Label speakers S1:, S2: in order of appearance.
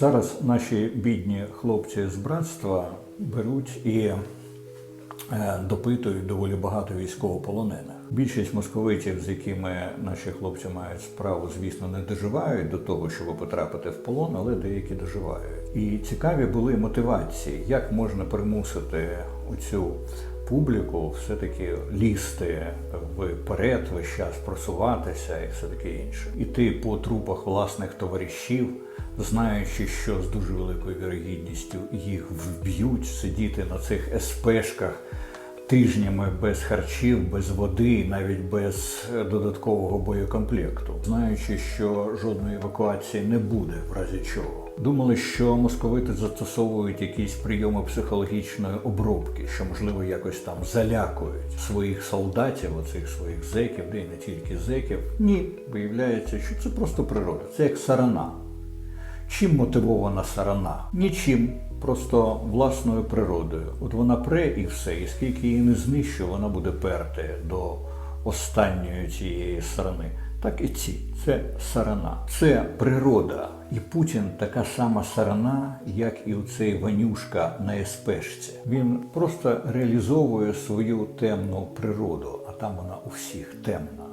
S1: Зараз наші бідні хлопці з братства беруть і е, допитують доволі багато військовополонених. Більшість московитів, з якими наші хлопці мають справу, звісно, не доживають до того, щоб потрапити в полон, але деякі доживають. І цікаві були мотивації, як можна примусити оцю публіку все-таки лізти вперед, весь час просуватися і все таке інше. Іти по трупах власних товаришів, знаючи, що з дуже великою вірогідністю їх вб'ють, сидіти на цих СПшках тижнями без харчів, без води, навіть без е, додаткового боєкомплекту, знаючи, що жодної евакуації не буде в разі чого. Думали, що московити застосовують якісь прийоми психологічної обробки, що можливо якось там залякують своїх солдатів, оцих своїх зеків, де й не тільки зеків. Ні, виявляється, що це просто природа, це як сарана. Чим мотивована сарана? Нічим, просто власною природою. От вона пре і все, і скільки її не знищу, вона буде перти до останньої цієї сарани. Так і ці. Це сарана. Це природа. І Путін така сама сарана, як і у цей Ванюшка на СПшці. Він просто реалізовує свою темну природу, а там вона у всіх темна.